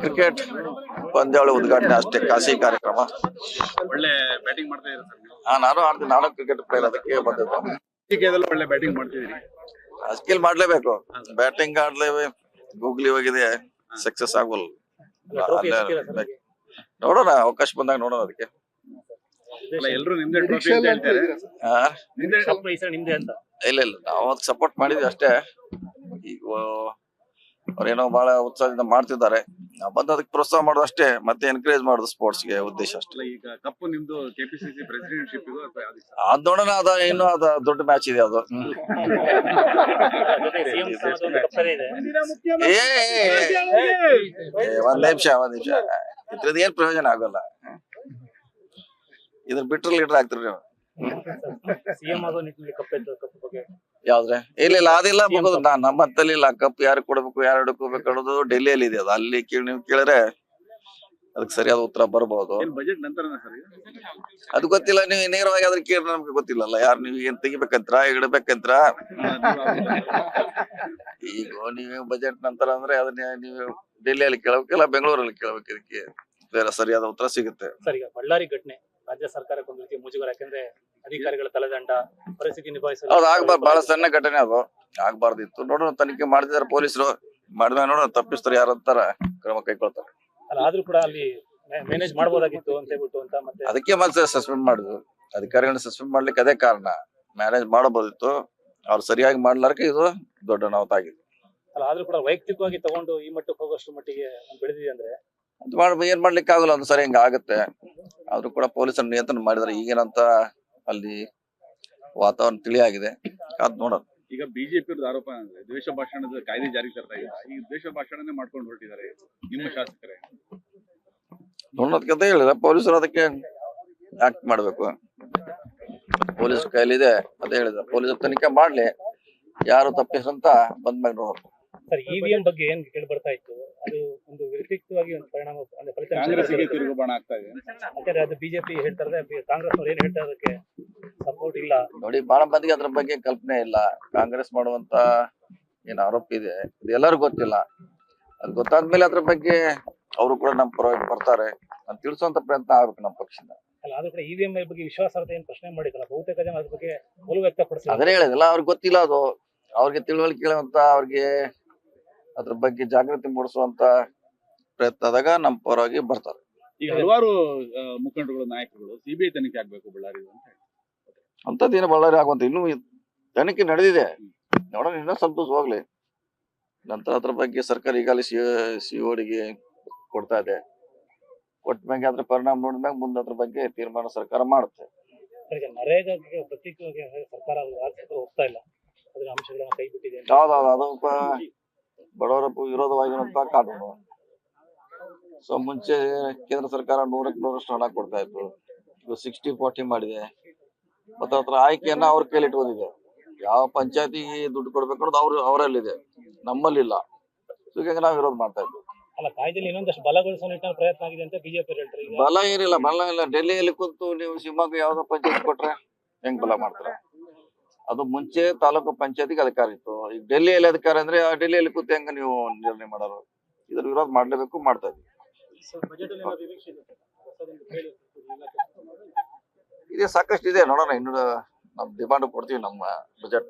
Cricket ಪಂದ್ಯಾವಳಿ ಉದ್ಘಾಟನೆ ಅಷ್ಟೇ ಖಾಸಗಿ ಕಾರ್ಯಕ್ರಮ. ಒಳ್ಳೆ ಬ್ಯಾಟಿಂಗ್ ಮಾಡ್ತಾ ಇದ್ದಾರೆ ಸರ್ ನಾನು ಆಡ್ತೀನಿ ನಾನು ಕ್ರಿಕೆಟ್ ಪ್ಲೇಯರ್ ಅದಕ್ಕೆ ಬಂದಿದ್ದು. ಒಳ್ಳೆ ಬ್ಯಾಟಿಂಗ್ ಮಾಡ್ತಿದ್ದೀರಿ? ಸ್ಕಿಲ್ ಮಾಡ್ಲೇಬೇಕು. ಬ್ಯಾಟಿಂಗ್ ಆಡ್ಲೇಬೇಕು ಗೂಗ್ಲಿ ಹೋಗಿದೆ ಸಕ್ಸಸ್ ಆಗಲ್ಲ. ನೋಡೋಣ ಅವಕಾಶ ಬಂದಾಗ ನೋಡೋಣ ಅದಕ್ಕೆ. ನಿಮ್ದೇ ಟ್ರೋಫಿ ಅಂತ ಹೇಳ್ತಾರೆ. ನಿಮ್ದೆ ಅಂತ. ಇಲ್ಲ ಇಲ್ಲ ನಾವು ಅದಕ್ಕೆ ಸಪೋರ್ಟ್ ಮಾಡಿದ್ವಿ ಅಷ್ಟೇ. ಈಗ ಅವ್ರೇನೋ ಬಹಳ ಉತ್ಸಾಹದಿಂದ ಮಾಡ್ತಿದ್ದಾರೆ. ನಾವು ಬಂದು ಅದಕ್ಕೆ ಪ್ರೋತ್ಸಾಹ ಮಾಡೋದು ಅಷ್ಟೇ ಮತ್ತೆ ಎನ್ಕರೇಜ್ ಮಾಡೋದು ಸ್ಪೋರ್ಟ್ಸ್ಗೆ ಉದ್ದೇಶ ಅಷ್ಟೇ. ಈಗ ಕಪ್ಪು ನಿಮ್ದು ಕೆಪಿಸಿಸಿ ಪ್ರೆಸಿಡೆಂಟ್ಶಿಪ್? ಅದ್ ನೋಡೋಣ ಅದ ಇನ್ನೂ ಅದ ದೊಡ್ಡ ಮ್ಯಾಚ್ ಇದೆ ಅದು. ಏ, ಒಂದ್ ನಿಮಿಷ ಒಂದ್ ನಿಮಿಷ. ಇದ್ರದ್ದು ಏನ್ ಪ್ರಯೋಜನ ಆಗೋಲ್ಲ. ಇದ್ರ ಬಿಟ್ರೆ ಲೀಡರ್ ಆಗ್ತೀರಿ ನೀವು. ಸಿಎಂ ಆಗೋ ನಿಟ್ಟಿನಲ್ಲಿ ಕಪ್ ಎತ್ತು ಕಪ್ ಬಗ್ಗೆ? ಯಾವ್ದ್ರೆ? ಇಲ್ಲ ಇಲ್ಲ ಅದಿಲ್ಲ ನಾ ನಮ್ಮ ಹತ್ತಲ್ಲಿ ಇಲ್ಲ. ಕಪ್ ಯಾರು ಕೊಡ್ಬೇಕು ಯಾರು ಹಿಡ್ಕೋಬೇಕು ಅನ್ನೋದು ಡೆಲ್ಲಿಯಲ್ಲಿ ಇದೆ ಅದು. ಅಲ್ಲಿ ಕೇಳಿ ನೀವು ಕೇಳಿದ್ರೆ ಅದಕ್ಕೆ ಸರಿಯಾದ ಉತ್ತರ ಬರಬಹುದು ಬಜೆಟ್ ಅದು ಗೊತ್ತಿಲ್ಲ ನೀವು ನೇರವಾಗಿ ಅದ್ರ ಕೇಳಿ ನಮ್ಗೆ ಗೊತ್ತಿಲ್ಲಲ್ಲ. ಯಾರು ನೀವು ಏನ್ ತೆಗಿಬೇಕಂತ್ರ ಇಡಬೇಕಂತ್ರ? ಈಗ ನೀವು ಬಜೆಟ್ ನಂತರ ಅಂದ್ರೆ ಅದನ್ನ ನೀವು ಡೆಲ್ಲಿಯಲ್ಲಿ ಕೇಳಬೇಕಿಲ್ಲ ಬೆಂಗಳೂರಲ್ಲಿ ಕೇಳಬೇಕು ಇದಕ್ಕೆ ಬೇರೆ ಸರಿಯಾದ ಉತ್ತರ ಸಿಗುತ್ತೆ. ಸರ್ ಬಳ್ಳಾರಿ ಘಟನೆ. ರಾಜ್ಯ ಸರ್ಕಾರಕ್ಕೆ ಒಂದು ರೀತಿ ಮುಜುಗರ ಯಾಕಂದ್ರೆ ಅಧಿಕಾರಿಗಳ ತಲೆದಂಡ ಪರಿಸ್ಥಿತಿ ನಿಭಾಯಿಸಲು ಆಗ್ಬಾರ್ದು. ಬಹಳ ಸಣ್ಣ ಘಟನೆ ಅದು. ಆಗ್ಬಾರ್ದಿತ್ತು ನೋಡೋಣ ತನಿಖೆ ಮಾಡಿದಾರೆ ಪೊಲೀಸರು. ಮಾಡಿದ ನೋಡೋಣ ತಪ್ಪಿಸ್ತಾರೆ ಯಾರಂತಾರ ಕ್ರಮ ಕೈಗೊಳ್ತಾರೆ. ಅಲ್ಲ ಆದ್ರೂ ಕೂಡ ಅಲ್ಲಿ ಮ್ಯಾನೇಜ್ ಮಾಡಬಹುದಾಗಿತ್ತು ಅಂತ ಹೇಳ್ಬಿಟ್ಟು ಅಂತ ಮತ್ತೆ ಅದಕ್ಕೆ ಮತ್ತೆ ಸಸ್ಪೆಂಡ್ ಮಾಡುದು ಅಧಿಕಾರಿಗಳನ್ನ ಸಸ್ಪೆಂಡ್ ಮಾಡ್ಲಿಕ್ಕೆ ಅದೇ ಕಾರಣ. ಮ್ಯಾನೇಜ್ ಮಾಡಬಹುದಿತ್ತು. ಅವ್ರು ಸರಿಯಾಗಿ ಮಾಡ್ಲಾರಕ್ಕೆ ಇದು ದೊಡ್ಡ ಅನಾಹುತ ಆಗಿದೆ ಅಲ್ಲ ಆದ್ರೂ ಕೂಡ ವೈಯಕ್ತಿಕವಾಗಿ ತಗೊಂಡು ಈ ಮಟ್ಟಕ್ಕೆ ಹೋಗೋಷ್ಟು ಮಟ್ಟಿಗೆ ಬೆಳೆದಿದೆ ಅಂದ್ರೆ ಅದು ಮಾಡ್ ಏನ್ ಮಾಡ್ಲಿಕ್ಕೆ ಆಗಲ್ಲ ಅದು ಸರಿ ಹಿಂಗ ಆಗುತ್ತೆ. ಆದ್ರೂ ಕೂಡ ಪೊಲೀಸರು ನಿಯಂತ್ರಣ ಮಾಡಿದ್ರೆ ಈಗೇನಂತ ಅಲ್ಲಿ ವಾತಾವರಣ ತಿಳಿಯಾಗಿದೆ. ಅದ್ ನೋಡೋದು ಈಗ ಬಿಜೆಪಿ ಆರೋಪ ಅಂದ್ರೆ ದ್ವೇಷ ಭಾಷಣದ ಕಾಯ್ದೆ ಜಾರಿಗೆ ತರ್ತಾ ಇಲ್ಲ ಈ ದ್ವೇಷ ಭಾಷಣನೇ ಮಾಡ್ಕೊಂಡು ಹೊರಟಿದ್ದಾರೆ ನಿಮ್ಮ ಶಾಸಕರೇ. ನೋಡೋದಕ್ಕಂತ ಹೇಳಿದ್ರೆ ಪೊಲೀಸರು ಅದಕ್ಕೆ ಆಕ್ಟ್ ಮಾಡ್ಬೇಕು. ಪೊಲೀಸ್ ಕೈಲಿದೆ ಅದೇ ಹೇಳಿದ್ರೆ. ಪೊಲೀಸ್ ತನಿಖೆ ಮಾಡ್ಲಿ. ಯಾರು ತಪ್ಪಿಸಂತ ಬಂದ್ಮೇಲೆ ನೋಡ್ಬೇಕು ಸರ್ ಇವಿಎಂ ಬಗ್ಗೆ ಏನ್ ಕೇಳಿ ಬರ್ತಾ ಇತ್ತು? ಅದು ಒಂದು ವ್ಯತಿರಿಕ್ತವಾಗಿ ಒಂದು ಪರಿಣಾಮ ಅಂದ್ರೆ ಫಲಿತಾಂಶ ಕಾಂಗ್ರೆಸ್ಗೆ ತಿರುಗುಬಾಣ ಆಗ್ತಾ ಇದೆ. ಯಾಕಂದ್ರೆ ಅದು ಬಿಜೆಪಿ ಹೇಳ್ತಾ ಇದ್ದಾರೆ ಕಾಂಗ್ರೆಸ್ ಅವ್ರು ಏನ್ ಹೇಳ್ತಾ ಅದಕ್ಕೆ ಸಪೋರ್ಟ್ ಇಲ್ಲ. ನೋಡಿ ಬಹಳ ಮಂದಿಗೆ ಅದ್ರ ಬಗ್ಗೆ ಕಲ್ಪನೆ ಇಲ್ಲ. ಕಾಂಗ್ರೆಸ್ ಮಾಡುವಂತ ಏನ್ ಆರೋಪ ಇದೆ ಇದು ಎಲ್ಲರಿಗೂ ಗೊತ್ತಿಲ್ಲ. ಅದ್ ಗೊತ್ತಾದ್ಮೇಲೆ ಅದ್ರ ಬಗ್ಗೆ ಅವರು ಕೂಡ ನಮ್ಮ ಪರವಾಗಿ ಬರ್ತಾರೆ. ಅಂತ ತಿಳಿಸುವಂತ ಪ್ರಯತ್ನ ಆಗ್ಬೇಕು ನಮ್ಮ ಪಕ್ಷದ ಅಲ್ಲ ಆದ್ರೂ ಕೂಡ ಇವಿಎಂ ಬಗ್ಗೆ ವಿಶ್ವಾಸಾರ್ಹತೆ ಏನ್ ಪ್ರಶ್ನೆ ಬಹುತೇಕ ಜನ ಅದ್ರ ಬಗ್ಗೆ ಒಲವು ಅದೇ ಹೇಳಿದಿಲ್ಲ ಅವ್ರಿಗೆ ಗೊತ್ತಿಲ್ಲ ಅದು. ಅವ್ರಿಗೆ ತಿಳುವಳಿಕೆ ಕೇಳುವಂತ ಅವ್ರಿಗೆ ಅದ್ರ ಬಗ್ಗೆ ಜಾಗೃತಿ ಮೂಡಿಸುವಂತ ಪ್ರಯತ್ನ ಆದಾಗ ನಮ್ಮ ಪರವಾಗಿ ಬರ್ತಾರೆ. ಈಗ ಹಲವಾರು ಮುಖಂಡರುಗಳು ನಾಯಕರುಗಳು ಸಿಬಿಐ ತನಿಖೆ ಆಗ್ಬೇಕು ಬಳ್ಳಾರಿ ಅಂತ ದಿನ ಅಂತದ್ದೇನು ಬಳ್ಳಾರಿ ಆಗುವಂತ ಇನ್ನೂ ತನಿಖೆ ನಡೆದಿದೆ. ನೋಡೋಣ ಇನ್ನೂ ಸಂತೋಷವಾಗ್ಲಿ. ನಂತರ ಅದ್ರ ಬಗ್ಗೆ ಸರ್ಕಾರ ಈಗಾಗಲೇ ಸಿ ಓಡಿಗೆ ಕೊಡ್ತಾ ಇದೆ. ಕೊಟ್ಟ ಮ್ಯಾಗೆ ಅದ್ರ ಪರಿಣಾಮ ನೋಡಿದ್ಮ್ಯಾಗ ಮುಂದೆ ಅದ್ರ ಬಗ್ಗೆ ತೀರ್ಮಾನ ಸರ್ಕಾರ ಮಾಡುತ್ತೆ. ಈಗ ನರೇಗಾಗೆ ಪ್ರತ್ಯೇಕವಾಗಿ ಸರ್ಕಾರ ರಾಜ್ಯ ಸರ್ಕಾರ ಹೋಗ್ತಾ ಇಲ್ಲ. ಅದರ ಅಂಶಗಳನ್ನ ಕೈ ಬಿಟ್ಟಿದೆ ಅಂತ. ಯಾವ್ದಾವ್ದು ಅದು ಬಡವರ ಪ- ವಿರೋಧವಾಗಿರುವಂತ ಕಾನೂನು. ಸೊ ಮುಂಚೆ ಕೇಂದ್ರ ಸರ್ಕಾರ ನೂರಕ್ಕೆ ನೂರಷ್ಟು ಹಣ ಕೊಡ್ತಾ ಇತ್ತು. ಇದು ಸಿಕ್ಸ್ಟಿ ಫೋರ್ಟಿ ಮಾಡಿದೆ. ಮತ್ತೆ ಅದ್ರ ಆಯ್ಕೆಯನ್ನ ಅವ್ರ ಕೈಲಿ ಇಟ್ಕೊಂಡಿದೆ. ಯಾವ ಪಂಚಾಯತಿ ದುಡ್ಡು ಕೊಡ್ಬೇಕು ಅನ್ನೋದು ಅವ್ರ ಅವರಲ್ಲಿದೆ. ನಮ್ಮಲ್ಲಿಲ್ಲ. ಸೊ ಹೀಗಾಗಿ ನಾವು ವಿರೋಧ ಮಾಡ್ತಾ ಇದ್ವಿ. ಅಲ್ಲ ಕಾಯ್ದೆಯಲ್ಲಿ ಇನ್ನೊಂದಷ್ಟು ನಿಟ್ಟಿನಲ್ಲಿ ಪ್ರಯತ್ನ ಆಗಿದೆ ಅಂತ ಬಿಜೆಪಿ ಹೇಳ್ತಾರೆ ಈಗ. ಬಲ ಏನಿಲ್ಲ ಬಲ ಇಲ್ಲ. ಡೆಲ್ಲಿಯಲ್ಲಿ ಕೂತು ನೀವು ಶಿವಮೊಗ್ಗ ಯಾವ್ದೋ ಪಂಚಾಯತ್ ಕೊಟ್ರೆ ಹೆಂಗ್ ಬಲ ಮಾಡ್ತಾರೆ? ಅದು ಮುಂಚೆ ತಾಲೂಕು ಪಂಚಾಯತಿಗೆ ಅಧಿಕಾರ ಇತ್ತು. ಈಗ ಡೆಲ್ಲಿಯಲ್ಲಿ ಅಧಿಕಾರ ಅಂದ್ರೆ ಆ ಡೆಲ್ಲಿಯಲ್ಲಿ ಕೂತು ಹೆಂಗ ನೀವು ನಿರ್ಣಯ ಮಾಡೋರು ಇದ್ರ ವಿರೋಧ ಮಾಡ್ಲೇಬೇಕು ಮಾಡ್ತಾ ಇದ್ವಿ. ಇದೆ ಸಾಕಷ್ಟು ಇದೆ ನೋಡೋಣ ಇನ್ನು ನಮ್ ಡಿಮಾಂಡ್ ಕೊಡ್ತೀವಿ ನಮ್ಮ ಬಜೆಟ್